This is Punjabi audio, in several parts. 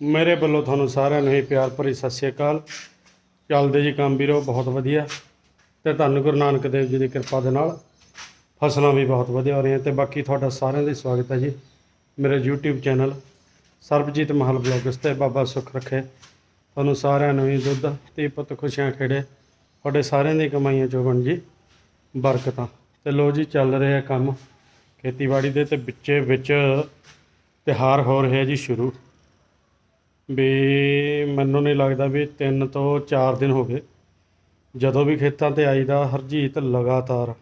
ਮੇਰੇ ਵੱਲੋਂ ਤੁਹਾਨੂੰ ਸਾਰਿਆਂ ਨੂੰ ਹੀ ਪਿਆਰ ਭਰੀ ਸਤਿ ਸ਼੍ਰੀ ਅਕਾਲ। ਚੱਲਦੇ ਜੀ ਕੰਮ ਵੀਰੋ, ਬਹੁਤ ਵਧੀਆ। ਤੇ ਧੰਨ ਗੁਰੂ ਨਾਨਕ ਦੇਵ ਜੀ ਦੀ ਕਿਰਪਾ ਦੇ ਨਾਲ ਫਸਲਾਂ ਵੀ ਬਹੁਤ ਵਧੀਆ ਹੋ ਰਹੀਆਂ ਤੇ ਬਾਕੀ ਤੁਹਾਡਾ ਸਾਰਿਆਂ ਦਾ ਸਵਾਗਤ ਹੈ ਜੀ ਮੇਰੇ YouTube ਚੈਨਲ ਸਰਬਜੀਤ ਮਹਲ ਬਲੌਗਸ ਤੇ। ਬਾਬਾ ਸੁੱਖ ਰੱਖੇ। ਤੁਹਾਨੂੰ ਸਾਰਿਆਂ ਨੂੰ ਹੀ ਦੁੱਧ ਤੇ ਪੁੱਤ ਖੁਸ਼ੀਆਂ ਖੇੜੇ। ਤੁਹਾਡੇ ਸਾਰਿਆਂ ਦੀ ਕਮਾਈਆਂ ਚੋਂ ਬਣ ਜੀ ਬਰਕਤਾਂ। ਤੇ ਲੋ ਜੀ, ਚੱਲ ਰਿਹਾ ਕੰਮ ਖੇਤੀਬਾੜੀ ਦੇ ਤੇ ਵਿੱਚੇ ਵਿੱਚ ਤਿਉਹਾਰ ਹੋ ਰਿਹਾ ਜੀ ਸ਼ੁਰੂ। ਵੀ ਮੈਨੂੰ ਨਹੀਂ ਲੱਗਦਾ ਵੀ 3 ਤੋਂ 4 ਦਿਨ ਹੋ ਗਏ। ਜਦੋਂ ਵੀ ਖੇਤਾਂ ਤੇ ਆਈਦਾ ਹਰਜੀਤ ਲਗਾਤਾਰ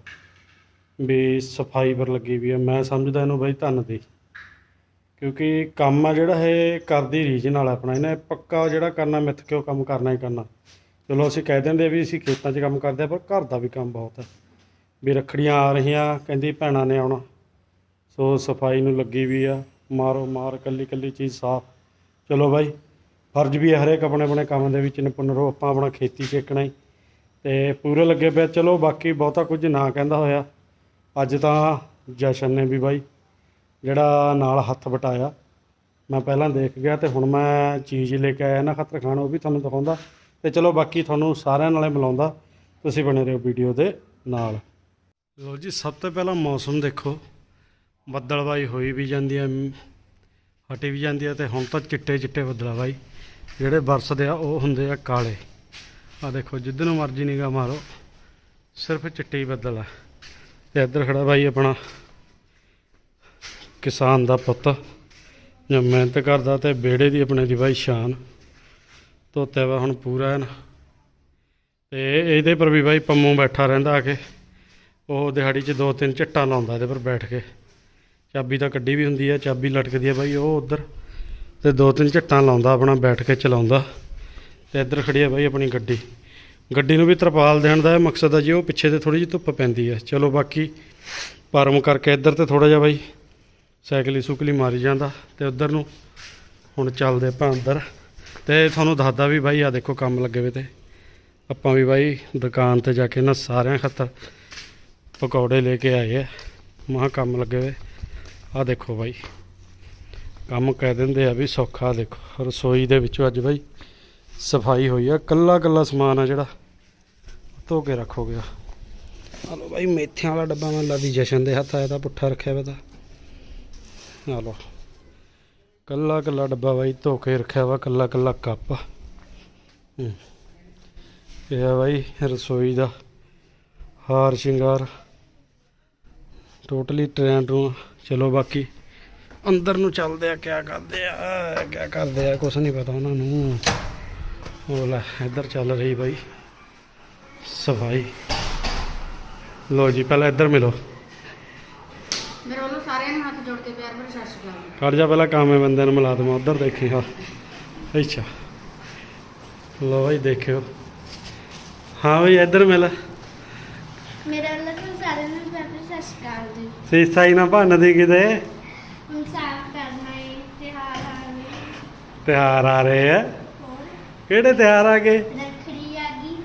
ਵੀ ਸਫ਼ਾਈ ਪਰ ਲੱਗੀ ਵੀ ਆ। ਮੈਂ ਸਮਝਦਾ ਇਹਨੂੰ ਬਈ ਧੰਨ ਦੀ। ਕਿਉਂਕਿ ਕੰਮ ਆ ਜਿਹੜਾ ਇਹ ਕਰਦੀ ਰੀਝ ਨਾਲ ਆਪਣਾ। ਇਹਨੇ ਪੱਕਾ ਜਿਹੜਾ ਕਰਨਾ, ਮਿੱਥ ਕੇ ਉਹ ਕੰਮ ਕਰਨਾ ਹੀ ਕਰਨਾ। ਚਲੋ ਅਸੀਂ ਕਹਿ ਦਿੰਦੇ ਵੀ ਅਸੀਂ ਖੇਤਾਂ 'ਚ ਕੰਮ ਕਰਦੇ ਆ, ਪਰ ਘਰ ਦਾ ਵੀ ਕੰਮ ਬਹੁਤ ਹੈ ਵੀ ਰੱਖੜੀਆਂ ਆ ਰਹੀਆਂ, ਕਹਿੰਦੀ ਭੈਣਾਂ ਨੇ ਆਉਣਾ। ਸੋ ਸਫ਼ਾਈ ਨੂੰ ਲੱਗੀ ਵੀ ਆ। ਮਾਰੋ ਮਾਰ ਕੱਲੀ ਕੱਲੀ ਚੀਜ਼ ਸਾਫ਼। ਚਲੋ ਬਾਈ, ਫਰਜ਼ ਵੀ ਹੈ ਹਰੇਕ ਆਪਣੇ ਆਪਣੇ ਕੰਮ ਦੇ ਵਿੱਚ ਨਿਪੁੰਨ ਰਹੋ, ਆਪਾਂ ਆਪਣਾ ਖੇਤੀ ਚੇਕਣਾ ਹੀ। ਤੇ ਪੂਰੇ ਲੱਗੇ ਪਿਆ ਚਲੋ ਬਾਕੀ ਬਹੁਤਾ ਕੁਝ ਨਾ ਕਹਿੰਦਾ ਹੋਇਆ। ਅੱਜ ਤਾਂ ਜਸ਼ਨ ਨੇ ਵੀ ਬਾਈ, ਜਿਹੜਾ ਨਾਲ ਹੱਥ ਵਟਾਇਆ। ਮੈਂ ਪਹਿਲਾਂ ਦੇਖ ਗਿਆ ਤੇ ਹੁਣ ਮੈਂ ਚੀਜ਼ ਲੈ ਕੇ ਆਇਆ ਨਾ ਖਤਰ ਖਾਣ, ਉਹ ਵੀ ਤੁਹਾਨੂੰ ਦਿਖਾਉਂਦਾ। ਤੇ ਚਲੋ ਬਾਕੀ ਤੁਹਾਨੂੰ ਸਾਰਿਆਂ ਨਾਲੇ ਮਿਲਾਉਂਦਾ। ਤੁਸੀਂ ਬਣੇ ਰਹੋ ਵੀਡੀਓ ਦੇ ਨਾਲ। ਲੋ ਜੀ, ਸਭ ਤੋਂ ਪਹਿਲਾਂ ਮੌਸਮ ਦੇਖੋ। ਬੱਦਲਵਾਈ ਹੋਈ ਵੀ ਜਾਂਦੀ ਹੈ। ਹਟੀ ਵੀ ਜਾਂਦੀ ਆ ਤੇ ਹੁਣ ਤਾਂ ਚਿੱਟੇ ਚਿੱਟੇ ਬੱਦਲਵਾਈ ਜਿਹੜੇ ਵਰਸਦੇ ਆ, ਉਹ ਹੁੰਦੇ ਆ ਕਾਲੇ। ਆ ਦੇਖੋ ਜਿੱਦ ਨੂੰ ਮਰਜ਼ੀ ਨਿਗਾ ਮਾਰੋ, ਸਿਰਫ ਚਿੱਟੇ ਹੀ ਬੱਦਲ ਆ। ਤੇ ਇੱਧਰ ਖੜਾ ਬਾਈ ਆਪਣਾ ਕਿਸਾਨ ਦਾ ਪੁੱਤ, ਜੋ ਮਿਹਨਤ ਕਰਦਾ ਤੇ ਬੇੜੇ ਦੀ ਆਪਣੇ ਦੀ ਬਾਈ ਸ਼ਾਨ। ਧੋਤੇ ਵਾ ਹੁਣ ਪੂਰਾ ਹੈ ਨਾ ਤੇ ਇਹਦੇ ਪਰ ਵੀ ਬਾਈ ਪੰਮੂ ਬੈਠਾ ਰਹਿੰਦਾ ਆ ਕੇ। ਉਹ ਦਿਹਾੜੀ 'ਚ ਦੋ ਤਿੰਨ ਝੱਟਾਂ ਲਾਉਂਦਾ ਇਹਦੇ ਪਰ ਬੈਠ ਕੇ। ਚਾਬੀ ਤਾਂ ਕੱਢੀ ਵੀ ਹੁੰਦੀ ਹੈ ਚਾਬੀ ਲਟਕਦੀ ਹੈ ਬਾਈ ਉਹ ਉਧਰ। ਤੇ ਦੋ ਤਿੰਨ ਝੱਟਾਂ ਲਾਉਂਦਾ ਆਪਣਾ, ਬੈਠ ਕੇ ਚਲਾਉਂਦਾ। ਤੇ ਇੱਧਰ ਖੜੀ ਆ ਬਾਈ ਆਪਣੀ ਗੱਡੀ। ਗੱਡੀ ਨੂੰ ਵੀ ਤਰਪਾਲ ਦੇਣ ਦਾ ਮਕਸਦ ਹੈ ਜੀ, ਉਹ ਪਿੱਛੇ ਤੇ ਥੋੜੀ ਜਿਹੀ ਧੁੱਪ ਪੈਂਦੀ ਹੈ ਚਲੋ ਬਾਕੀ ਪਰਮ ਕਰਕੇ ਇੱਧਰ ਤੇ ਥੋੜਾ ਜਿਹਾ ਬਾਈ ਸਾਈਕਲੀ ਸੁਕਲੀ ਮਾਰੀ ਜਾਂਦਾ। ਤੇ ਉਧਰ ਨੂੰ ਹੁਣ ਚੱਲਦੇ ਆਪਾਂ ਅੰਦਰ। ਤੇ ਤੁਹਾਨੂੰ ਦੱਸਦਾ ਵੀ ਬਾਈ ਆ ਦੇਖੋ ਕੰਮ ਲੱਗੇ ਵੇ ਤੇ। ਆਪਾਂ ਵੀ ਬਾਈ ਦੁਕਾਨ ਤੇ ਜਾ ਕੇ ਨਾ ਸਾਰਿਆਂ ਖਾਤਰ ਪਕੌੜੇ ਲੈ ਕੇ ਆਏ ਆ। ਮਹਾ ਕੰਮ ਲੱਗੇ ਵੇ ਆ ਦੇਖੋ ਬਾਈ। ਕੰਮ ਕਹਿ ਦਿੰਦੇ ਆ ਵੀ ਸੌਖਾ ਦੇਖੋ। ਰਸੋਈ ਦੇ ਵਿੱਚੋਂ ਅੱਜ ਬਾਈ ਸਫ਼ਾਈ ਹੋਈ ਆ। ਕੱਲਾ ਕੱਲਾ ਸਮਾਨ ਆ ਜਿਹੜਾ। ਧੋ ਕੇ ਰੱਖੋ ਗਿਆ ਆ ਲੋ ਬਾਈ, ਮੇਥਿਆਂ ਵਾਲਾ ਡੱਬਾ ਮੈਂ ਲਾਦੀ ਜਸ਼ਨ ਦੇ ਹੱਥ ਆਇਆ ਤਾਂ ਪੁੱਠਾ ਰੱਖਿਆ ਵਾ ਤਾਂ। ਆ ਲੋ ਕੱਲਾ ਕੱਲਾ ਡੱਬਾ ਬਾਈ ਧੋ ਕੇ ਰੱਖਿਆ ਵਾ, ਕੱਲਾ ਕੱਲਾ ਕੱਪ। ਇਹ ਆ ਬਾਈ ਰਸੋਈ ਦਾ ਹਾਰ ਸ਼ਿੰਗਾਰ। ਟੋਟਲੀ ਟ੍ਰੈਂਡ ਨੂੰ ਚਲੋ ਬਾਕੀ। ਅੰਦਰ ਨੂੰ ਚੱਲਦੇ ਆ ਕਿਆ ਕਰਦੇ ਆ ਕਿਆ ਕਰਦੇ ਆ ਕੁਛ ਨਹੀਂ ਪਤਾ ਉਹਨਾਂ ਨੂੰ। ਉਹ ਲੈ ਇੱਧਰ ਚੱਲ ਰਹੀ ਬਾਈ। ਸਫ਼ਾਈ। ਲੋ ਜੀ ਪਹਿਲਾਂ ਇੱਧਰ ਮਿਲੋ। ਮੇਰੇ ਵੱਲੋਂ ਸਾਰਿਆਂ ਨੂੰ ਹੱਥ ਜੋੜ ਕੇ ਪਿਆਰ ਭਰੀ ਸਤਿ ਸ਼੍ਰੀ ਅਕਾਲ। ਖੜ ਜਾ ਪਹਿਲਾਂ ਕਾਮੇ ਬੰਦੇ ਨੂੰ ਮਿਲਾ ਦਵਾਂ ਉਧਰ ਦੇਖੀ ਹਾਂ। ਅੱਛਾ। ਲੋ ਬਾਈ ਦੇਖਿਓ। ਹਾਂ ਬਈ ਇੱਧਰ ਮਿਲ। ਮੇਰੇ ਵੱਲੋਂ ਤੁਹਾਨੂੰ ਸਾਰਿਆਂ ਨੂੰ ਪਿਆਰ ਭਰੀ ਸਤਿ ਸ਼੍ਰੀ ਅਕਾਲ ਜੀ। ਸੀਸਾ ਹੀ ਨਾ ਭੰਨਦੀ ਕਿਤੇ ਹੁਣ ਸਾਫ਼ ਕਰਨਾ ਹੈ ਤਿਉਹਾਰ ਆ ਗਏ ਤਿਉਹਾਰ ਆ ਰਹੇ ਆ। ਹੋਰ? ਕਿਹੜੇ ਤਿਉਹਾਰ ਆ ਗਏ? ਰੱਖੜੀ ਆ ਗਈ।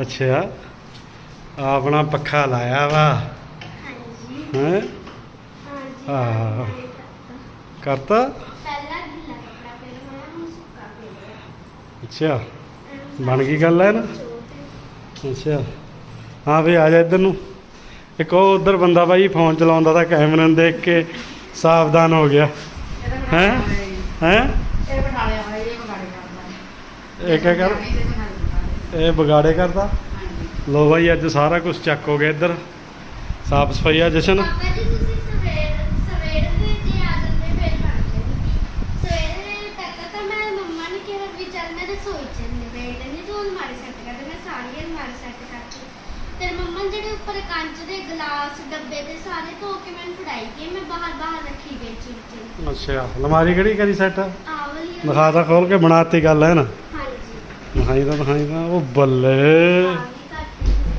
ਅੱਛਾ। ਆਹ ਆਪਣਾ ਪੱਖਾ ਲਾਇਆ ਵਾ। ਹਾਂਜੀ। ਹੈ? ਹਾਂਜੀ ਆਹ। ਕਰਤਾ। ਪਹਿਲਾਂ ਗਿੱਲਾ ਕੱਪੜਾ ਹੋਇਆ ਹੁਣ ਸੁੱਕਾ ਪਿਆ ਅੱਛਾ। ਬਣ ਗਈ ਗੱਲ ਹੈ ਨਾ ਅੱਛਾ। ਹਾਂ ਵੀ ਆ ਜਾ ਇੱਧਰ ਨੂੰ। ਇੱਕ ਉਹ ਉਧਰ ਬੰਦਾ ਬਾਈ ਫੋਨ ਚਲਾਉਂਦਾ ਤਾਂ ਕੈਮਰੇ ਨੂੰ ਦੇਖ ਕੇ ਸਾਵਧਾਨ ਹੋ ਗਿਆ। ਹੈਂ? ਹੈ ਇਹ ਬਿਠਾ ਲਿਆ ਹੋਇਆ ਇਹ ਬਗਾੜੇ ਕਰਦਾ। ਇਹ ਕਿਆ ਕਰ? ਇਹ ਬਗਾੜੇ ਕਰਦਾ। ਲੋ ਬਾਈ ਅੱਜ ਸਾਰਾ ਕੁਝ ਚੱਕ ਹੋ ਗਿਆ ਇੱਧਰ। ਸਾਫ਼ ਸਫ਼ਾਈ ਆ ਜਸ਼ਨ ਪਾਪਾ ਜੀ ਤੁਸੀਂ ਸਵੇਰ ਸਵੇਰ ਦੇ ਜੇ ਆ ਜਾਂਦੇ ਫਿਰ ਬਣਦੇ ਸਵੇਰੇ ਤੱਕ ਤਾਂ ਮੈਂ ਮੰਮਾ ਨੇ ਕਿਹਾ ਵੀ ਚੱਲ ਮੈਂ ਰਸੋਈ ਚ ਨਿਬੇੜ ਦਿੰਦੀ ਤੂੰ ਅਲਮਾਰੀ ਸੈੱਟ ਕਰ ਦੇ ਮੈਂ ਸਾਰੀ ਅਲਮਾਰੀ ਸੈੱਟ ਕਰਤੀ ਫਿਰ ਮੰਮਾ ਉੱਪਰ ਕੰਚ ਦੇ ਗਲਾਸ ਡੱਬੇ ਦੇ ਸਾਰੇ ਧੋ ਕੇ ਮੈਨੂੰ ਫੜਾਈ ਗਏ ਮੈਂ ਬਾਹਰ ਬਾਹਰ ਰੱਖੀ ਗਈ ਚਿੜਚਿੜ ਅੱਛਾ ਅਲਮਾਰੀ ਕਿਹੜੀ ਕਰੀ ਸੈੱਟ? ਆ ਵਾਲੀ ਦਿਖਾ ਤਾਂ ਖੋਲ ਕੇ ਬਣਾਤੀ ਗੱਲ ਹੈ ਨਾ। ਹਾਂਜੀ। ਦਿਖਾਈ ਤਾਂ ਦਿਖਾਈ ਤਾਂ ਉਹ ਬੱਲੇ।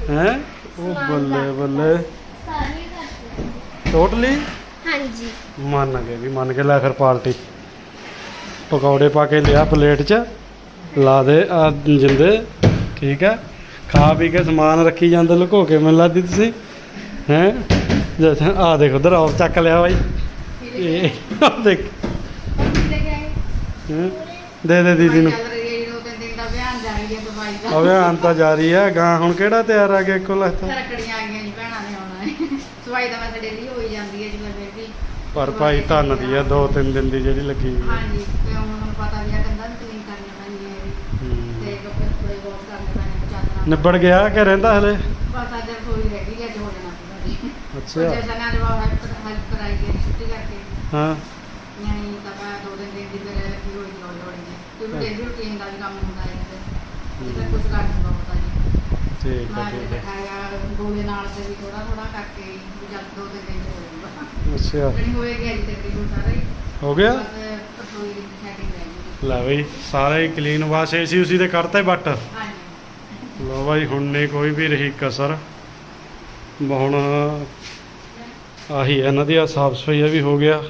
ਹੈ? ਉਹ ਬੱਲੇ ਬੱਲੇ। ਸਾਰੀ ਟੋਟਲੀ ਹਾਂਜੀ। ਮੰਨ ਗਏ ਵੀ ਮੰਨ ਕੇ ਲੈ ਫਿਰ ਪਾਰਟੀ। ਪਕੌੜੇ ਪਾ ਕੇ ਲਿਆ ਪਲੇਟ 'ਚ। ਲਾ ਦੇ ਆ ਜਿੰਦੇ। ਠੀਕ ਹੈ। ਖਾ ਪੀ ਕੇ ਸਮਾਨ ਰੱਖੀ ਜਾਂਦੇ ਲੁਕੋ ਕੇ ਮੈਨੂੰ ਲੱਗਦੀ ਤੁਸੀਂ ਹੈ? ਜੈਸੇ ਆ ਦੇਖ ਉਧਰ ਆਪ ਚੱਕ ਲਿਆ ਬਾਈ। ਇਹ ਦੇਖ? ਦੇ ਦੇ ਦੀਦੀ ਨੂੰ। ਜੀ, ਅਭਿਆਨ ਤਾਂ ਜਾਰੀ ਹੈ ਗਾਂ ਹੁਣ ਕਿਹੜਾ ਤਿਆਰ ਆ ਗਿਆ ਇੱਕੋ ਲੱਖ ਰੱਖੜੀਆਂ ਆ ਗਈਆਂ ਜੀ ਭੈਣਾਂ ਨੇ ਆਉਣਾ ਹੈ ਸਫ਼ਾਈ ਤਾਂ ਵੈਸੇ ਡੇਲੀ ਹੋਈ ਜਾਂਦੀ ਹੈ ਜਿਵੇਂ ਫਿਰ ਵੀ ਪਰ ਭਾਈ ਧੰਨ ਦੀ ਆ ਦੋ ਤਿੰਨ ਦਿਨ ਦੀ ਜਿਹੜੀ ਲੱਗੀ ਹਾਂਜੀ ਤੇ ਹੁਣ ਪਤਾ ਵੀ ਆ ਨਿਬੜ ਗਿਆ ਕਿ ਰਹਿੰਦਾ ਹਲੇ? ਬਸ ਅੱਜ ਰਸੋਈ ਰਹਿ ਗਈ ਅੱਜ ਹੋ ਜਾਣਾ ਪੂਰਾ ਜੀ ਅੱਛਾ। ਜੈਸਾ ਨਾ ਜਵਾਬ ਹੈਲਪ ਕਰਾਈ ਗਈ ਛੁੱਟੀ ਕਰਕੇ। ਹਾਂ। ਨਹੀਂ ਤਾਂ ਮੈਂ ਦੋ ਦਿਨ ਦੀ ਫਿਰ ਲੱਗੀ ਹੋਈ ਲੋੜ ਲੋੜ ਜੀ ਕਿਉਂਕਿ। ਡੇਲੀ ਰੂਟੀਨ ਦਾ ਵੀ ਕੰਮ ਹੁੰਦਾ ਹੈ ਤੇ ਫਿਰ ਕੁਝ ਕਰ ਨਹੀਂ ਹੁੰਦਾ ਜੀ। ਠੀਕ ਮੈਂ ਹੈ ਅੱਜ ਠੀਕ ਹੈ। ਦਿਖਾਇਆ ਗੋਲੇ ਨਾਲ ਤੇ ਵੀ ਥੋੜਾ ਥੋੜਾ ਕਰਕੇ ਵੀ ਜਦ ਦੋ ਤਿੰਨ ਦਿਨ ਚ ਹੋ ਜਾਊਗਾ। ਅੱਛਾ। ਜਿਹੜੀ ਹੋਏਗੀ ਅੱਜ ਤਕਰੀਬਨ ਸਾਰਾ। ਹੀ ਹੋ ਗਿਆ ਦੀ ਲੈ ਬਈ ਸਾਰੇ ਕਲੀਨ ਵਾਸ਼ ਏਸੀ ਉਸੀ ਦੇ ਕਰਤੇ ਬੱਟ। ਹਾਂਜੀ ਲੋ ਬਾਈ, ਹੁਣ ਨਹੀਂ ਕੋਈ ਵੀ ਰਹੀ ਕਸਰ। ਹੁਣ ਆਹੀ ਇਹਨਾਂ ਦੀ ਆ ਸਾਫ਼ ਸਫ਼ਾਈ ਵੀ ਹੋ ਗਿਆ।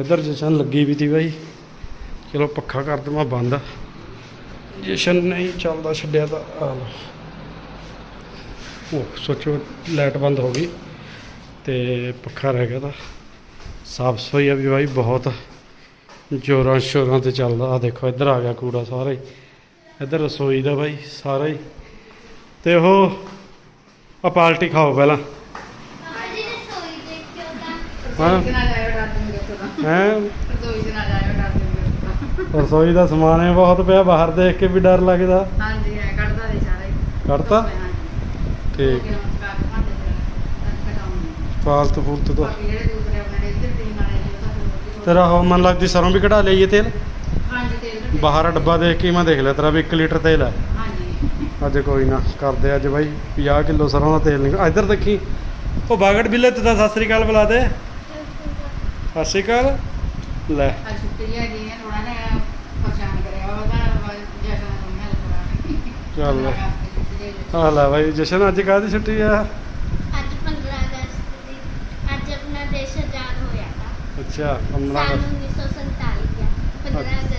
ਇਧਰ ਜਸ਼ਨ ਲੱਗੀ ਵੀ ਤੀ ਬਾਈ। ਚਲੋ ਪੱਖਾ ਕਰ ਦਵਾਂ ਬੰਦ। ਜਸ਼ਨ ਨਹੀਂ ਚੱਲਦਾ ਛੱਡਿਆ ਤਾਂ ਆ ਲੋ ਉਹ ਸੋਚੋ ਲਾਈਟ ਬੰਦ ਹੋ ਗਈ ਤੇ ਪੱਖਾ ਰਹਿ ਗਿਆ ਤਾਂ। ਸਾਫ਼ ਸਫ਼ਾਈ ਵੀ ਬਾਈ, ਬਹੁਤ। ਜੋਰਾਂ ਸ਼ੋਰਾਂ ਤੇ ਚੱਲਦਾ। ਆ ਦੇਖੋ, ਇੱਧਰ ਆ ਗਿਆ ਕੂੜਾ ਸਾਰੇ। ਇੱਧਰ ਰਸੋਈ ਦਾ ਬਾਈ ਸਾਰਾ ਹੀ। ਤੇ ਉਹ ਆ ਪਾਲਟੀ ਖਾਓ ਪਹਿਲਾਂ। ਹਾਂ। ਹੈ ਰਸੋਈ ਦਾ ਸਮਾਨ ਹੈ ਬਹੁਤ ਪਿਆ ਬਾਹਰ ਦੇਖ ਕੇ ਵੀ ਡਰ ਲੱਗਦਾ। ਹਾਂਜੀ ਹੈ ਕੱਢਦਾ ਦੇ ਸਾਰਾ ਹੀ। ਕੱਢਤਾ? ਹਾਂਜੀ। ਠੀਕ। ਹੋ ਫਾਲਤੂ ਫੂਲਤੂ ਤੋਂ। ਤੇਰਾ ਉਹ ਮਨ ਲੱਗਦੀ ਸਰੋਂ ਵੀ ਕਢਾ ਲਈਏ ਤੇਲ। ਬਾਹਰ ਡੱਬਾ ਦੇਖ ਕੇ ਹੀ ਮੈਂ ਦੇਖ ਲਿਆ ਤੇਰਾ ਵੀ 1 ਲੀਟਰ ਤੇਲ ਹੈ ਹਾਂਜੀ। ਅੱਜ ਕੋਈ ਨਾ ਕਰਦੇ ਅੱਜ ਬਾਈ 50 ਕਿਲੋ ਸਰੋਂ ਦਾ ਤੇਲ ਨਿਕਲ ਇੱਧਰ ਦੇਖੀ ਉਹ ਬਾਗੜ ਬਿੱਲੇ ਤੇ ਤਾਂ ਸਤਿ ਸ੍ਰੀ ਅਕਾਲ ਬੁਲਾ ਦੇ। ਸਤਿ ਸ੍ਰੀ ਅਕਾਲ। ਲੈ। ਚੱਲ। ਆ ਲੈ ਬਾਈ ਜਸ਼ਨ ਅੱਜ ਕਾਹਦੀ ਛੁੱਟੀ ਆ? ਅੱਜ 15 ਅਗਸਤ ਦੀ ਅੱਜ ਆਪਣਾ ਦੇਸ਼ ਆਜ਼ਾਦ ਹੋਇਆ ਤਾਂ ਅੱਛਾ 15 ਸਾਲ ਅਗਸਤ। 1947 ਦਾ 15 ਅਗਸਤ 1947 ਚ ਹੋਇਆ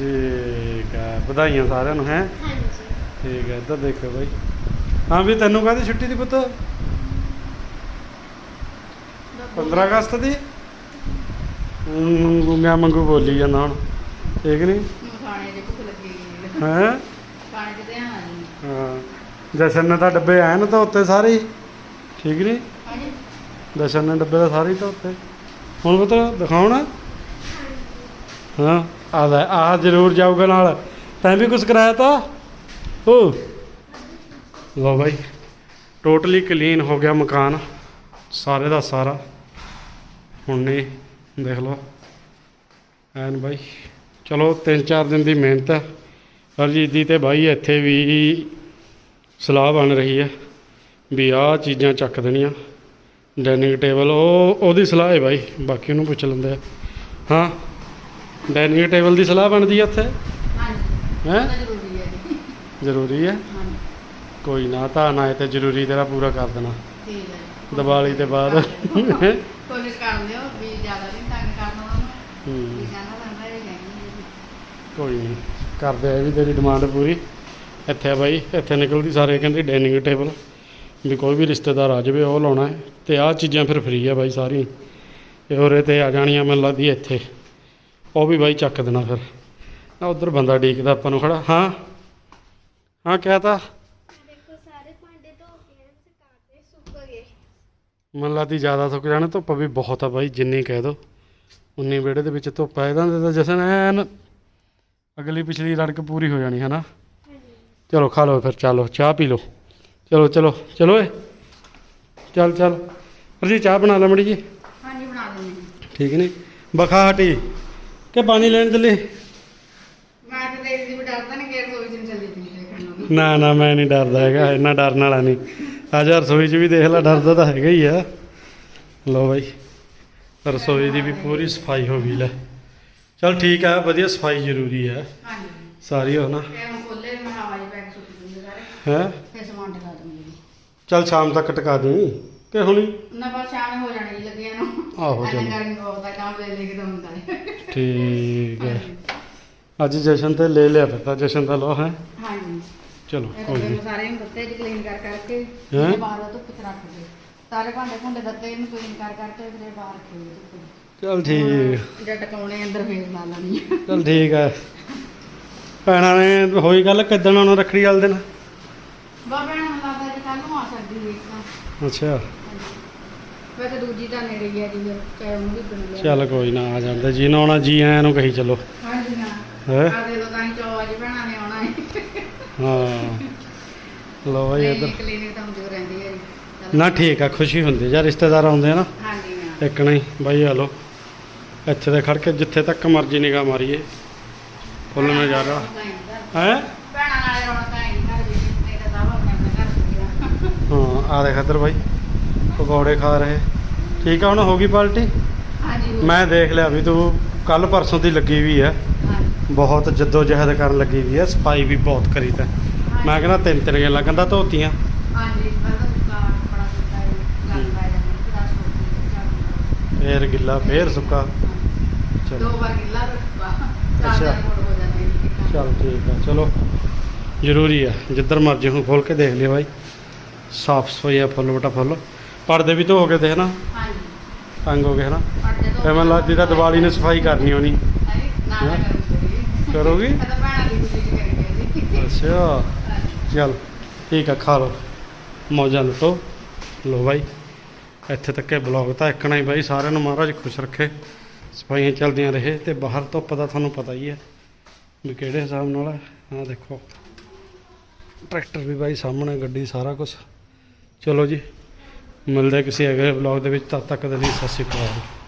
ਠੀਕ ਹੈ ਵਧਾਈਆਂ ਸਾਰਿਆਂ ਨੂੰ ਹੈ? ਹਾਂਜੀ। ਠੀਕ ਹੈ ਇੱਧਰ ਦੇਖੋ ਬਾਈ। ਹਾਂ ਵੀ ਤੈਨੂੰ ਕਾਹਦੀ ਛੁੱਟੀ ਦੀ ਪੁੱਤ? 15 ਅਗਸਤ ਦੀ? ਗੁੰਗਾ ਮੰਗੂ ਬੋਲੀ ਜਾਂਦਾ ਹੁਣ। ਠੀਕ ਨਹੀਂ ਖਾਣੇ ਦੇ ਭੁੱਖ ਲੱਗੀ ਹੈ? ਖਾਣੇ ਤੇ ਧਿਆਨ ਹਾਂ। ਜਸ਼ਨ ਨੇ ਤਾਂ ਡੱਬੇ ਆਏ ਨੇ ਤਾਂ ਉੱਤੇ ਸਾਰੇ। ਠੀਕ ਨਹੀਂ ਹਾਂਜੀ। ਦਸ਼ਨ ਨੇ ਡੱਬੇ ਦਾ ਸਾਰੇ ਤਾਂ ਉੱਤੇ। ਹੁਣ ਪਤਾ ਦਿਖਾਉਣਾ ਹਾਂ। ਆ ਲੈ, ਆ ਜ਼ਰੂਰ ਜਾਊਗਾ ਨਾਲ। ਤੈਂ ਵੀ ਕੁਝ ਕਰਾਇਆ ਤਾ? ਓ। ਲਓ ਬਾਈ, ਟੋਟਲੀ ਕਲੀਨ ਹੋ ਗਿਆ ਮਕਾਨ, ਸਾਰੇ ਦਾ ਸਾਰਾ। ਹੁਣ ਨਹੀਂ ਦੇਖ ਲਓ। ਐਨ ਬਾਈ, ਚਲੋ ਤਿੰਨ ਚਾਰ ਦਿਨ ਦੀ ਮਿਹਨਤ ਹੈ। ਹਰਜੀਤ ਦੀ ਤੇ ਬਾਈ ਇੱਥੇ ਵੀ ਸਲਾਹ ਬਣ ਰਹੀ ਹੈ ਵੀ ਆਹ ਚੀਜ਼ਾਂ ਚੱਕ ਦੇਣੀਆਂ। ਡਾਈਨਿੰਗ ਟੇਬਲ, ਉਹ, ਉਹਦੀ ਸਲਾਹ ਹੈ ਬਾਈ, ਬਾਕੀ ਉਹਨੂੰ ਪੁੱਛ ਲੈਂਦੇ ਆ। ਹਾਂ। ਡਾਈਨਿੰਗ ਟੇਬਲ ਦੀ ਸਲਾਹ ਬਣਦੀ ਹੈ ਉੱਥੇ? ਹਾਂਜੀ। ਹੈਂ? ਤਾਂ ਜ਼ਰੂਰੀ ਹੈ ਜ਼ਰੂਰੀ ਹੈ? ਹਾਂਜੀ। ਕੋਈ ਨਾ ਤਾਂ ਨਾ ਤੇ ਜ਼ਰੂਰੀ ਤੇਰਾ ਪੂਰਾ ਕਰ ਦੇਣਾ। ਠੀਕ ਹੈ। ਦੀਵਾਲੀ ਦੇ ਬਾਅਦ। ਕੋਸ਼ਿਸ਼ ਵੀ ਜ਼ਿਆਦਾ ਨਹੀਂ ਤੰਗ ਕਰਨਾ ਹੂੰ, ਹੀ ਕੋਈ ਨਹੀਂ ਕਰਦੇ ਆ ਵੀ ਤੇਰੀ ਡਿਮਾਂਡ ਪੂਰੀ। ਇੱਥੇ ਆ ਬਾਈ ਇੱਥੇ ਨਿਕਲਦੀ ਸਾਰੇ ਕਹਿੰਦੇ ਡਾਈਨਿੰਗ ਟੇਬਲ। ਵੀ ਕੋਈ ਵੀ ਰਿਸ਼ਤੇਦਾਰ ਆ ਜਾਵੇ ਉਹ ਲਾਉਣਾ ਹੈ। ਤੇ ਆਹ ਚੀਜ਼ਾਂ ਫਿਰ ਫ੍ਰੀ ਆ ਬਾਈ ਸਾਰੀ ਇਹ ਹੋਰੇ ਤੇ ਆ ਜਾਣੀਆਂ ਮੈਨੂੰ ਲੱਗਦੀ ਹੈ ਇੱਥੇ। ਉਹ ਵੀ ਬਾਈ ਚੱਕ ਦੇਣਾ ਫਿਰ। ਆ ਉਧਰ ਬੰਦਾ ਡੀਕਦਾ ਆਪਾਂ ਨੂੰ ਖੜਾ। ਹਾਂ। ਹਾਂ ਕਿਹਾ ਤਾਂ। ਦੇਖੋ ਸਾਰੇ ਭਾਂਡੇ ਧੋ ਕੇ ਸੁਕਾਤੇ ਸੁੱਕ ਗਏ। ਮੈਨੂੰ ਲੱਗਦੀ ਜ਼ਿਆਦਾ ਸੁੱਕ ਜਾਣਾ ਧੁੱਪ ਵੀ ਬਹੁਤ ਆ ਬਾਈ ਜਿੰਨੀ ਕਹਿ ਦੋ। ਉਨੀ ਵਿਹੜੇ ਦੇ ਵਿੱਚ ਧੁੱਪ ਆ। ਇਹਦਾ ਤਾਂ ਜਸ਼ਨ ਐਨ ਅਗਲੀ ਪਿਛਲੀ ਰੜਕ ਪੂਰੀ ਹੋ ਜਾਣੀ ਹੈ ਨਾ ਹਾਂਜੀ। ਚਲੋ ਖਾ ਲਓ ਫਿਰ ਚਲੋ ਚਾਹ ਪੀ ਲਓ। ਚਲੋ ਚਲੋ ਚਲੋ ਏ ਚੱਲ ਚੱਲ। ਜੀ ਚਾਹ ਬਣਾ ਲੈ ਮੜੀ ਜੀ। ਹਾਂਜੀ ਬਣਾ ਦਿੰਦੇ ਹਾਂ। ਠੀਕ ਨਹੀਂ? ਬਖਾ ਹਟੀ ਕਿ ਪਾਣੀ ਲੈਣ ਚੱਲੇ? ਮੈਂ ਤਾਂ ਦੇਖਦੀ ਵੀ ਡਰਦਾ ਨਹੀਂ ਕਿ ਰਸੋਈ ਚ ਨੀ ਚੱਲੀ ਨੂੰ। ਮੈਂ ਨਹੀਂ ਡਰਦਾ ਹੈਗਾ ਇੰਨਾ ਡਰਨ ਵਾਲਾ ਨਹੀਂ। ਆ ਜਾ ਰਸੋਈ 'ਚ ਵੀ ਦੇਖ ਲੈ ਡਰਦਾ ਤਾਂ ਹੈਗਾ ਹੀ ਆ। ਲਓ ਬਾਈ ਰਸੋਈ ਦੀ ਵੀ ਪੂਰੀ ਸਫ਼ਾਈ ਹੋ ਗਈ ਲੈ। ਚਲ ਠੀਕ ਆ ਵਧੀਆ ਸਫ਼ਾਈ ਜ਼ਰੂਰੀ ਹਾਂਜੀ। ਸਾਰੀ ਹੋ ਨਾ। ਖੋਲੇ ਮੈਂ ਹਵਾ ਜੀ ਪੈਕ ਸੁੱਟ ਦੂੰਗੀ ਸਾਰੇ। ਹੈ? ਫਿਰ ਸਮਾਨ ਟਿਕਾ ਦੂੰਗੀ। ਜੀ ਚਲ ਸ਼ਾਮ ਤੱਕ ਟਿਕਾ ਦੇ ਕਿ ਹੁਣੀ? ਨਾ ਬਸ ਸ਼ਾਮ ਹੋ ਜਾਣੀ ਜੀ ਲੱਗਿਆ ਨੂੰ। ਆਹੋ ਚਲੋ। ਗਰਮੀ ਬਹੁਤ ਹੈ ਕੰਮ ਲੈ ਲੈ ਕੇ ਤਾਂ ਹੁੰਦਾ ਹੈ ਠੀਕ ਹੈ। ਅੱਜ ਜਸ਼ਨ ਤੇ ਲੈ ਲਿਆ ਫਿਰ ਤਾਂ ਜਸ਼ਨ ਦਾ ਲੋ ਹੈ। ਹਾਂਜੀ। ਚਲੋ ਕੋਈ ਤਾਂ ਨਹੀਂ ਸਾਰੇ ਨੂੰ ਦਿੱਤੇ ਜੀ ਕਲੀਨ ਕਰ ਕਰਕੇ ਹੈਂ? ਬਾਹਰ ਧੁੱਪ ਚ ਰੱਖ ਦੇ। ਸਾਰੇ ਭਾਂਡੇ ਭੁੰਡੇ ਦਿੱਤੇ ਇਹਨੂੰ ਕਲੀਨ ਕਰ ਕਰਕੇ ਫਿਰ ਇਹ ਬਾਹਰ ਧੁੱਪ 'ਚ। ਚਲ ਠੀਕ। ਜੇ ਟਕਾਉਣੇ ਅੰਦਰ ਫੇਰ ਲਾ ਲੈਣੀ ਆ। ਚਲ ਠੀਕ ਹੈ। ਭੈਣਾਂ ਨੇ ਹੋਈ ਗੱਲ ਕਿੱਦਣ ਉਹਨਾਂ ਰੱਖੜੀ ਵਾਲੇ ਦਿਨ? ਬਾਬਾ ਨੂੰ ਲੱਗਦਾ ਕਿ ਕੱਲ ਨੂੰ ਆ ਸਕਦੀ ਹੈ ਤਾਂ ਅੱਛਾ। ਵੈਸੇ ਦੂਜੀ ਤਾਂ ਨੇੜੇ ਹੀ ਹੈ ਜੀ ਚਾਹੇ ਉਹਨੂੰ ਵੀ ਬਣ ਲਿਆ। ਚੱਲ ਕੋਈ ਨਾ ਆ ਜਾਂਦੇ। ਜੀ ਨਾ ਆਉਣਾ ਜੀ ਆਇਆਂ ਨੂੰ ਕਹੀ ਚਲੋ। ਹਾਂਜੀ ਹਾਂ। ਹੈ? ਆ ਦੇ ਲੋ ਤਾਂ ਹੀ ਚੋ ਅੱਜ ਭੈਣਾਂ ਨੇ ਆਉਣਾ ਹੈ। ਹਾਂ ਲੋ ਭਾਈ ਇੱਧਰ। ਕਲੀਨਿਕ ਤਾਂ ਹੁੰਦੀ ਰਹਿੰਦੀ ਹੈ ਜੀ। ਚੱਲ। ਨਾ ਠੀਕ ਆ ਖੁਸ਼ੀ ਹੁੰਦੀ ਜਾਂ ਰਿਸ਼ਤੇਦਾਰ ਆਉਂਦੇ ਆ ਨਾ। ਹਾਂਜੀ ਹਾਂ। ਇੱਕ ਨਹੀਂ ਬਾਈ ਆ ਲੋ ਇੱਥੇ ਤੇ ਖੜ ਕੇ ਜਿੱਥੇ ਤੱਕ ਮਰਜ਼ੀ ਨਿਗਾਹ ਮਾਰੀਏ। ਫੁੱਲ ਨਜ਼ਾਰਾ। ਹੈ ਭੈਣਾਂ ਨਾਲ ਰੌਣਕਾਂ ਹੈ ਘਰ ਵਿੱਚ। ਨਹੀਂ ਤਾਂ ਸਭ ਆਪਣੇ ਆਪਣੇ ਘਰ ਹੁੰਦੀਆਂ ਹਾਂ ਆ ਦੇਖ ਇੱਧਰ ਬਾਈ। ਪਕੌੜੇ ਖਾ ਰਹੇ। ਠੀਕ ਆ ਹੁਣ ਹੋ ਗਈ ਪਾਰਟੀ? ਹਾਂਜੀ। ਮੈਂ ਦੇਖ ਲਿਆ ਵੀ ਤੂੰ ਕੱਲ ਪਰਸੋਂ ਦੀ ਲੱਗੀ ਵੀ ਹੈ ਬਹੁਤ ਜੱਦੋ ਜਹਿਦ ਕਰਨ ਲੱਗੀ ਵੀ ਹੈ ਸਫ਼ਾਈ ਵੀ ਬਹੁਤ ਕਰੀ ਤਾ। ਮੈਂ ਕਹਿੰਦਾ ਤਿੰਨ ਤਿੰਨ ਗੱਲਾਂ ਕਹਿੰਦਾ ਧੋਤੀਆਂ। ਹਾਂਜੀ ਫੇਰ ਗਿੱਲਾ ਫੇਰ ਸੁੱਕਾ। ਦੋ ਚਲੋ ਵਾਰ ਗਿੱਲਾ ਸੁੱਕਾ। ਅੱਛਾ। ਚਲ ਠੀਕ ਆ ਚਲੋ। ਜ਼ਰੂਰੀ ਆ ਜਿੱਧਰ ਮਰਜ਼ੀ ਹੁਣ ਖੋਲ ਕੇ ਦੇਖ ਲਿਓ ਬਾਈ। ਸਾਫ਼ ਸਫ਼ਾਈ ਆ ਫੁੱਲ ਬਟਾ ਫੁੱਲ। ਪਰਦੇ ਵੀ ਧੋ ਕੇ ਦੇਖ ਨਾ ਹਾਂਜੀ। ਤੰਗ ਹੋ ਗਏ ਹਨਾ? ਪਰ ਜਦੋਂ ਫੇ ਮੈਨੂੰ ਲੱਗਦੀ ਤਾਂ ਦੀਵਾਲੀ ਨੂੰ ਸਫ਼ਾਈ ਕਰਨੀ ਹੋਣੀ। ਨਾ ਨਾ? ਕਰੂੰਗੀ ਕਰੋਗੀ? ਮੈਂ ਤਾਂ ਭੈਣਾਂ ਦੀ ਖੁਸ਼ੀ ਚ ਕਰੀ ਗਈ ਅੱਛਾ। ਚਲ ਠੀਕ ਆ ਖਾ ਲਓ। ਮੌਜਾਂ ਲੁੱਟੋ। ਲੋ ਬਾਈ ਇੱਥੇ ਤੱਕ ਇਹ ਬਲੌਗ ਤਾਂ ਇੱਕਣਾ ਹੀ ਬਾਈ। ਸਾਰਿਆਂ ਨੂੰ ਮਹਾਰਾਜ ਖੁਸ਼ ਰੱਖੇ। ਸਫਾਈਆਂ ਚੱਲਦੀਆਂ ਰਹੇ ਤੇ ਬਾਹਰ ਧੁੱਪ ਦਾ ਤੁਹਾਨੂੰ ਪਤਾ ਹੀ ਹੈ ਵੀ ਕਿਹੜੇ ਹਿਸਾਬ ਨਾਲ ਆ ਦੇਖੋ। ਟਰੈਕਟਰ ਵੀ ਬਾਈ ਸਾਹਮਣੇ ਗੱਡੀ ਸਾਰਾ ਕੁਝ ਚਲੋ ਜੀ ਮਿਲਦੇ ਕਿਸੇ ਅਗਲੇ ਬਲੌਗ ਦੇ ਵਿੱਚ ਤਦ ਤੱਕ ਦੇ ਲਈ ਸਤਿ ਸ਼੍ਰੀ ਅਕਾਲ।